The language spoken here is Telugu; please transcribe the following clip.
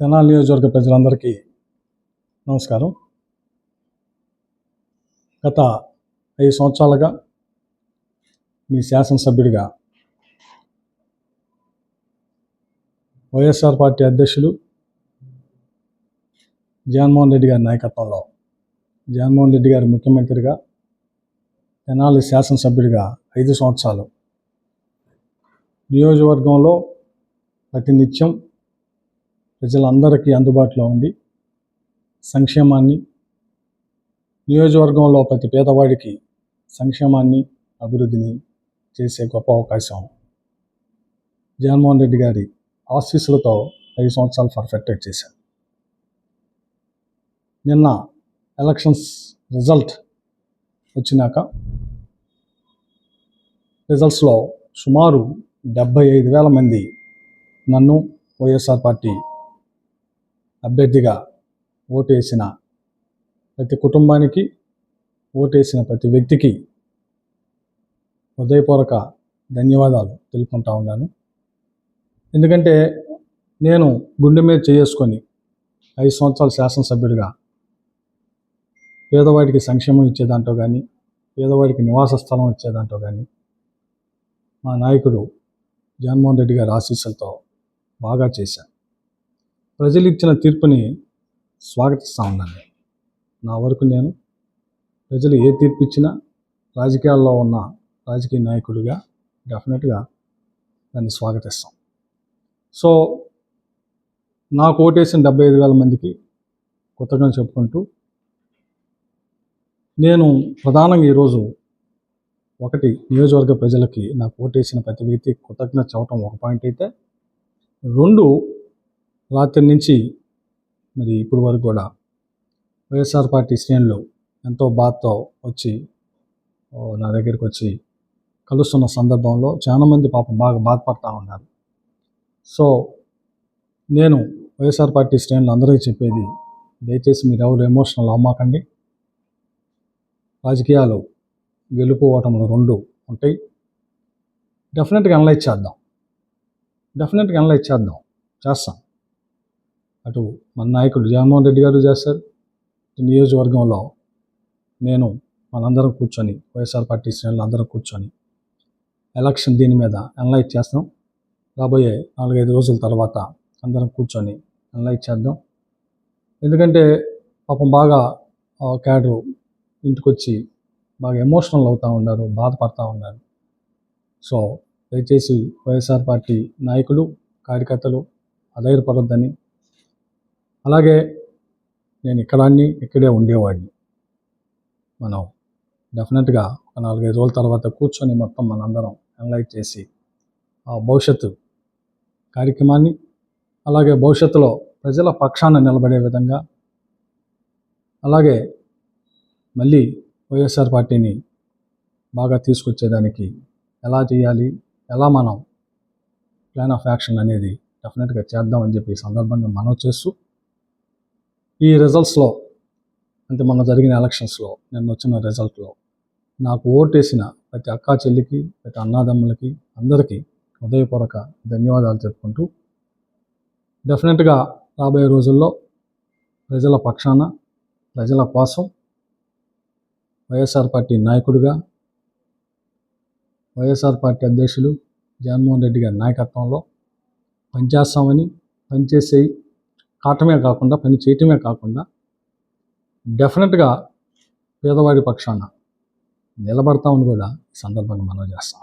తెనాలి నియోజకవర్గ ప్రజలందరికీ నమస్కారం. గత ఐదు సంవత్సరాలుగా మీ శాసనసభ్యుడిగా వైఎస్ఆర్ పార్టీ అధ్యక్షులు జగన్మోహన్ రెడ్డి గారి నాయకత్వంలో జగన్మోహన్ రెడ్డి గారి ముఖ్యమంత్రిగా తెనాలి శాసనసభ్యుడిగా ఐదు సంవత్సరాలు. నియోజకవర్గంలో ప్రతినిత్యం ప్రజలందరికీ అందుబాటులో ఉండి సంక్షేమాన్ని నియోజకవర్గంలో ప్రతి పేదవాడికి సంక్షేమాన్ని అభివృద్ధిని చేసే గొప్ప అవకాశం. జగన్మోహన్ రెడ్డి గారి ఆశీస్సులతో ఐదు సంవత్సరాలు పర్ఫెక్ట్గా చేశారు. నిన్న ఎలక్షన్స్ రిజల్ట్ వచ్చినాక రిజల్ట్స్లో సుమారు డెబ్బై ఐదు వేల మంది నన్ను వైఎస్ఆర్ పార్టీ అభ్యర్థిగా ఓటేసిన ప్రతి కుటుంబానికి ఓటేసిన ప్రతి వ్యక్తికి హృదయపూర్వక ధన్యవాదాలు తెలుపుకుంటా ఉన్నాను. ఎందుకంటే నేను గుండె మీద చేసుకొని ఐదు సంవత్సరాల శాసనసభ్యుడిగా పేదవాడికి సంక్షేమం ఇచ్చేదాంట్లో కానీ పేదవాడికి నివాస స్థలం ఇచ్చేదాంట్లో కానీ మా నాయకుడు జగన్మోహన్ రెడ్డి గారి ఆశీస్సులతో బాగా చేశాను. ప్రజలు ఇచ్చిన తీర్పుని స్వాగతిస్తూ ఉన్నాను నా వరకు నేను ప్రజలు ఏ తీర్పు ఇచ్చినా రాజకీయాల్లో ఉన్న రాజకీయ నాయకుడిగా డెఫినెట్గా దాన్ని స్వాగతిస్తాం. సో నాకు ఓటేసిన డెబ్బై ఐదు వేల మందికి కొత్తగా చెప్పుకుంటూ నేను ప్రధానంగా ఈరోజు ఒకటి నియోజకవర్గ ప్రజలకి నాకు ఓటేసిన ప్రతి వ్యక్తి కృతజ్ఞత చెప్పడం ఒక పాయింట్ అయితే రెండు రాత్రి నుంచి మరి ఇప్పుడు వరకు కూడా వైఎస్ఆర్ పార్టీ శ్రేణులు ఎంతో బాధతో వచ్చి నా దగ్గరికి వచ్చి కలుస్తున్న సందర్భంలో చాలామంది పాపం బాగా బాధపడతా ఉన్నారు. సో నేను వైఎస్ఆర్ పార్టీ శ్రేణులు అందరికీ చెప్పేది దయచేసి మీరు ఎవరు ఎమోషనల్ అమ్మాకండి రాజకీయాలు గెలుపు ఓటములు రెండు ఉంటాయి. డెఫినెట్గా అనలైజ్ చేద్దాం. డెఫినెట్గా అనలైజ్ చేద్దాం. చేస్తాం. అటు మన నాయకుడు జగన్మోహన్ రెడ్డి గారు చేస్తారు. నియోజకవర్గంలో నేను మనందరం కూర్చొని వైఎస్ఆర్ పార్టీ శ్రేణులు అందరం కూర్చొని ఎలక్షన్ దీని మీద అనలైజ్ చేస్తాం. రాబోయే నాలుగైదు రోజుల తర్వాత అందరం కూర్చొని అనలైజ్ చేద్దాం. ఎందుకంటే పాపం బాగా క్యాడరు ఇంటికొచ్చి బాగా ఎమోషనల్ అవుతూ ఉన్నారు బాధపడుతూ ఉన్నారు. సో దయచేసి వైఎస్ఆర్ పార్టీ నాయకులు కార్యకర్తలు అధైర్యపడొద్దని అలాగే నేను ఇక్కడాన్ని ఇక్కడే ఉండేవాడిని. మనం డెఫినెట్గా ఒక నాలుగైదు రోజుల తర్వాత కూర్చొని మొత్తం మనందరం అనలైజ్ చేసి ఆ భవిష్యత్తు కార్యక్రమాన్ని అలాగే భవిష్యత్తులో ప్రజల పక్షాన నిలబడే విధంగా అలాగే మళ్ళీ వైఎస్ఆర్ పార్టీని బాగా తీసుకొచ్చేదానికి ఎలా చేయాలి ఎలా మనం ప్లాన్ ఆఫ్ యాక్షన్ అనేది డెఫినెట్గా చేద్దామని చెప్పి ఈ సందర్భంగా మనం చేస్తూ ఈ రిజల్ట్స్లో అంటే మొన్న జరిగిన ఎలక్షన్స్లో నిన్న వచ్చిన రిజల్ట్లో నాకు ఓటేసిన ప్రతి అక్కా చెల్లికి ప్రతి అన్నాదమ్ములకి అందరికీ హృదయపూర్వక ధన్యవాదాలు చెప్పుకుంటూ డెఫినెట్గా రాబోయే రోజుల్లో ప్రజల పక్షాన ప్రజల కోసం వైఎస్ఆర్ పార్టీ నాయకుడిగా వైఎస్ఆర్ పార్టీ అధ్యక్షులు జగన్మోహన్ రెడ్డి గారి నాయకత్వంలో పనిచేస్తామని పనిచేసేయి కాటమే కాకుండా పని చేయటమే కాకుండా డెఫినెట్గా పేదవాడి పక్షాన నిలబడతామని కూడా ఈ సందర్భంగా మనం చేస్తాం.